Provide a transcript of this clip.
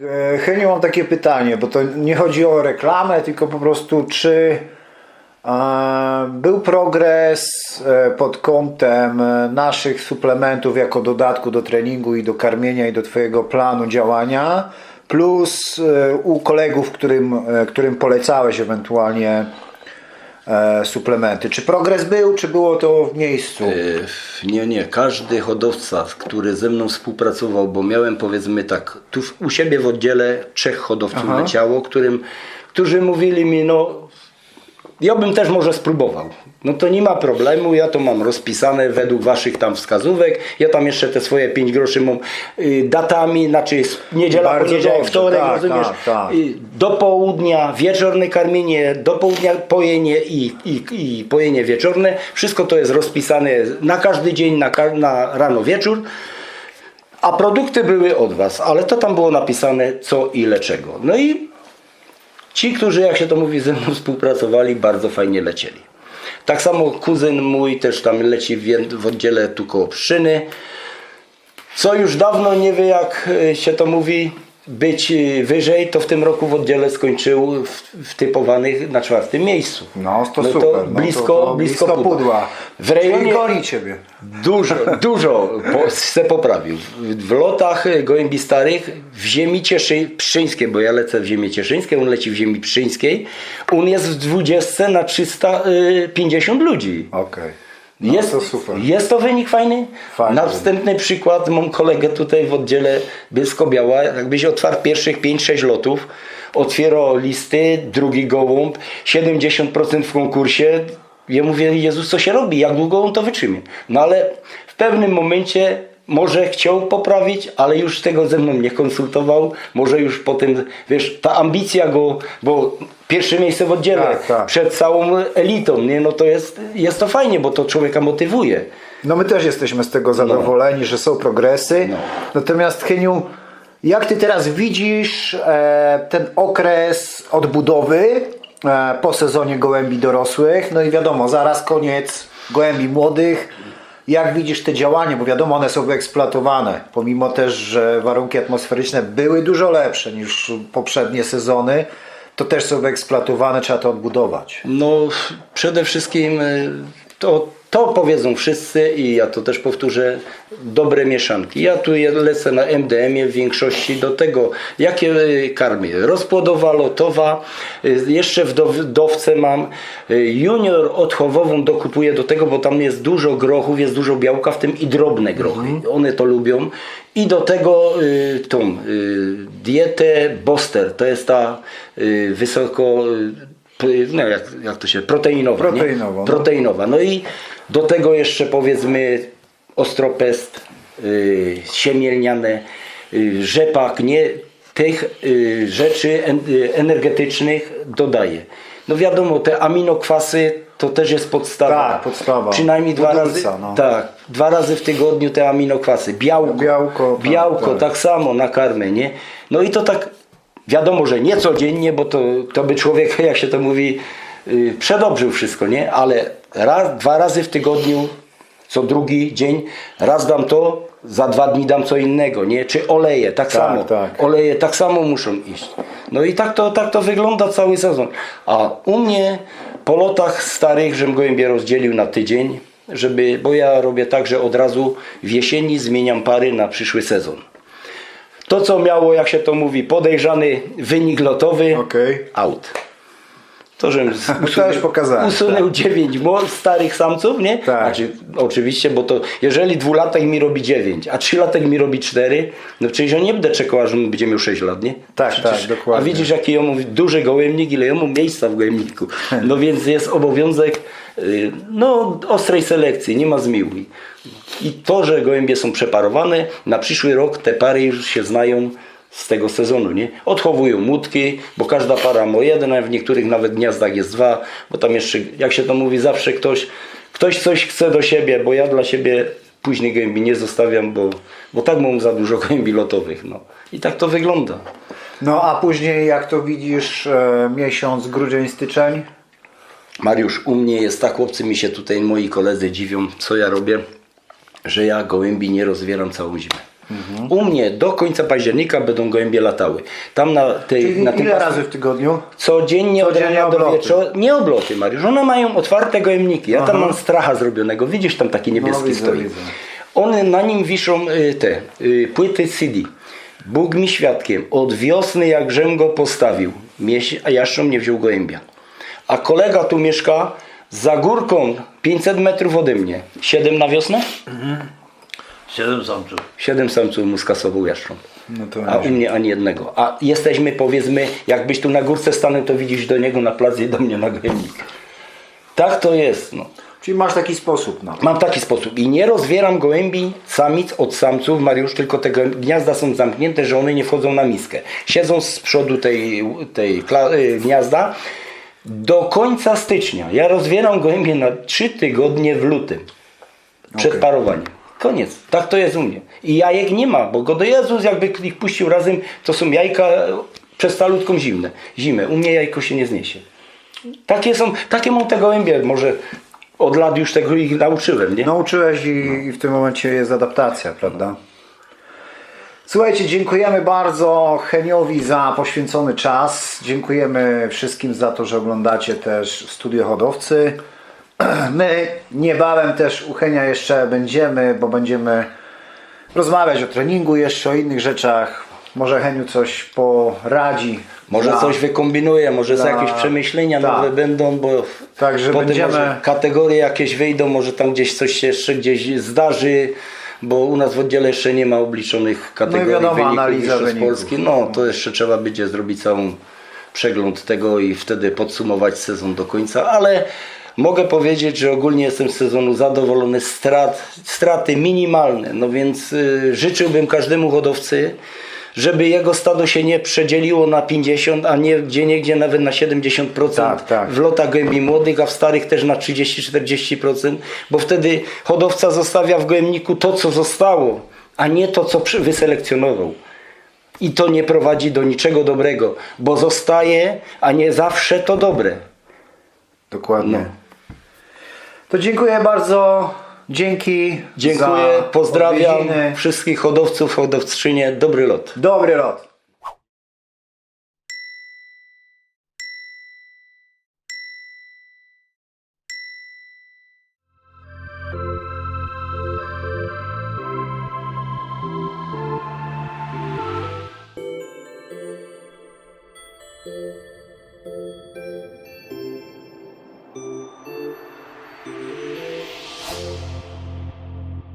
E, Heniu, mam takie pytanie, bo to nie chodzi o reklamę, tylko po prostu czy był progres e, pod kątem e, naszych suplementów jako dodatku do treningu i do karmienia i do Twojego planu działania, plus e, u kolegów, którym, którym polecałeś ewentualnie suplementy. Czy progres był, czy było to w miejscu? Nie, nie. Każdy hodowca, który ze mną współpracował, bo miałem powiedzmy tak, tu u siebie w oddziale trzech hodowców Aha. leciało, którym, którzy mówili mi, no ja bym też może spróbował. No to nie ma problemu, ja to mam rozpisane według waszych tam wskazówek. Ja tam jeszcze te swoje 5 groszy mam y, datami, znaczy niedziela, Bardzo poniedziałek, dobrze, wtorek, tak, rozumiesz? tak, tak. Y, Do południa wieczorne karmienie, do południa pojenie i, i, i pojenie wieczorne. Wszystko to jest rozpisane na każdy dzień, na, na rano, wieczór. A produkty były od Was, ale to tam było napisane co, ile, czego. No i ci, którzy, jak się to mówi, ze mną współpracowali, bardzo fajnie lecieli. Tak samo kuzyn mój też tam leci w, w oddziale tu koło Pszczyny. Co już dawno nie wie, jak e, się to mówi, być e, wyżej, to w tym roku w oddziale skończył w, w typowanych na czwartym miejscu. No, to No super. to no, blisko, to, to blisko, blisko pudła. pudła. W rejonie Czyli goni Ciebie. Dużo, dużo po, se poprawił. W, w lotach e, gołębi starych w ziemi cieszy, pszczyńskiej, bo ja lecę w ziemi cieszyńskiej, on leci w ziemi pszczyńskiej. On jest w 20 na 350 ludzi. Okej. No jest, to super. jest to wynik fajny? Fajny Następny przykład, mam kolegę tutaj w oddziale Bielsko-Biała, jakbyś otwarł pierwszych 5-6 lotów, otwierał listy, drugi gołąb, 70% w konkursie, ja mówię, Jezus, co się robi, jak długo on to wytrzymie? No ale w pewnym momencie może chciał poprawić, ale już tego ze mną nie konsultował, może już potem, wiesz, ta ambicja go, bo pierwsze miejsce w oddziale, Tak, tak. przed całą elitą, nie? no to jest, jest to fajnie, bo to człowieka motywuje. No my też jesteśmy z tego zadowoleni, że są progresy. No. Natomiast Heniu, jak ty teraz widzisz e, ten okres odbudowy e, po sezonie gołębi dorosłych? No i wiadomo, zaraz koniec gołębi młodych. Jak widzisz te działania, bo wiadomo, one są wyeksploatowane, pomimo też, że warunki atmosferyczne były dużo lepsze niż poprzednie sezony, to też są wyeksploatowane, trzeba to odbudować. No przede wszystkim y, to, to powiedzą wszyscy i ja to też powtórzę, dobre mieszanki. Ja tu lecę na MDM-ie w większości do tego, jakie y, karmię. Rozpłodowa, lotowa, y, jeszcze w dow- dowce mam. y, Junior odchowową dokupuję do tego, bo tam jest dużo grochów, jest dużo białka, w tym i drobne grochy. One to lubią. I do tego y, tą y, dietę Boster, to jest ta y, wysoko y, no jak, jak to się, proteinowa. Proteinowa, no. Proteinowa. No i do tego jeszcze powiedzmy ostropest, y, siemielniane, y, rzepak, nie? Tych y, rzeczy en, y, energetycznych dodaję. No wiadomo, te aminokwasy to też jest podstawa. Tak, podstawa. Przynajmniej dwa razy. no. Tak, dwa razy w tygodniu te aminokwasy. Białko. Białko, tak, białko tak. tak samo na karmę, nie? No i to tak wiadomo, że nie codziennie, bo to, to by człowiek, jak się to mówi, yy, przedobrzył wszystko, nie? Ale raz, dwa razy w tygodniu, co drugi dzień, raz dam to, za dwa dni dam co innego, nie? Czy oleje, tak, samo. tak. Oleje tak samo muszą iść. No i tak to, tak to wygląda cały sezon. A u mnie po lotach starych, żem gołębie rozdzielił na tydzień, żeby, bo ja robię tak, że od razu w jesieni zmieniam pary na przyszły sezon. To, co miało, jak się to mówi, podejrzany wynik lotowy, Okej. out. To, żebym już pokazałem, usunął dziewięć mo- starych samców, nie? Tak. Znaczy, oczywiście, bo to jeżeli dwulatek mi robi dziewięć, a trzylatek mi robi cztery, no przecież ja nie będę czekał, aż on będzie miał sześć lat, nie? Tak, Przecież- tak, dokładnie. A widzisz, jaki ja duży gołębnik, ile ja mam miejsca w gołębniku. No więc jest obowiązek y, no, ostrej selekcji, nie ma zmiłuj. I to, że gołębie są przeparowane, na przyszły rok te pary już się znają z tego sezonu, nie? Odchowują łódki, bo każda para ma jeden, a w niektórych nawet gniazdach jest dwa, bo tam jeszcze, jak się to mówi, zawsze ktoś, ktoś coś chce do siebie, bo ja dla siebie późnych gołębi nie zostawiam, bo, bo tak mam za dużo gołębi lotowych. No. I tak to wygląda. No a później jak to widzisz, e, miesiąc, grudzień, styczeń? Mariusz, u mnie jest tak, chłopcy mi się tutaj, moi koledzy dziwią, co ja robię, że ja gołębi nie rozwieram całą zimę. U mnie do końca października będą gołębie latały. Tam na tej, Czyli na tym ile razy w tygodniu? Codziennie od Codziennie rana do obloty. wieczoru. Nie obloty, Mariusz. One mają otwarte gołębniki. Ja tam mam stracha zrobionego. Widzisz, tam taki niebieski No, widzę, stoi. widzę. One na nim wiszą y, te y, płyty CD. Bóg mi świadkiem. Od wiosny jak żem go postawił, mieś- a jaszczą nie wziął gołębia. A kolega tu mieszka za górką 500 metrów ode mnie. 7 na wiosnę? Siedem samców. 7 samców mu skasował jaszczą. No to A u mnie ani jednego. A jesteśmy powiedzmy, jakbyś tu na górce stanął, to widzisz do niego na plac i do mnie na gojemnik. Tak to jest. No. Czyli masz taki sposób na to. Mam taki sposób i nie rozwieram gołębi samic od samców, Mariusz, tylko te gniazda są zamknięte, że one nie wchodzą na miskę. Siedzą z przodu tej, tej y, gniazda do końca stycznia. Ja rozwieram gołębie na 3 tygodnie w lutym. Przed Okej. parowaniem. Koniec. Tak to jest u mnie. I jajek nie ma, bo go do Jezus jakby ich puścił razem, to są jajka przez calutką zimne. Zimę. U mnie jajko się nie zniesie. Takie są, takie mam te gołębie. Może od lat już tego ich nauczyłem, nie? Nauczyłeś i, i w tym momencie jest adaptacja, prawda? Słuchajcie, dziękujemy bardzo Heniowi za poświęcony czas. Dziękujemy wszystkim za to, że oglądacie też Studio Hodowcy. My niebawem też u Henia jeszcze będziemy, bo będziemy rozmawiać o treningu, jeszcze o innych rzeczach. Może Heniu coś poradzi. Może dla- coś wykombinuję, może dla- jakieś przemyślenia Tak. nowe będą, bo Także potem będziemy- kategorie jakieś wyjdą, może tam gdzieś coś się jeszcze gdzieś zdarzy, bo u nas w oddziale jeszcze nie ma obliczonych kategorii No wiadomo, wyników analiza wyników. Polski. No to jeszcze trzeba będzie zrobić całą przegląd tego i wtedy podsumować sezon do końca, ale mogę powiedzieć, że ogólnie jestem z sezonu zadowolony, strat, straty minimalne, no więc y, życzyłbym każdemu hodowcy, żeby jego stado się nie przedzieliło na 50, a nie gdzie niegdzie nawet na 70% Tak, tak. w lotach gołębi młodych, a w starych też na 30-40%, bo wtedy hodowca zostawia w gołębniku to, co zostało, a nie to, co wyselekcjonował. I to nie prowadzi do niczego dobrego, bo zostaje, a nie zawsze to dobre. Dokładnie. No. To dziękuję bardzo. Dzięki. Dziękuję, pozdrawiam odwiedziny. wszystkich hodowców, hodowczynie. Dobry lot. Dobry lot.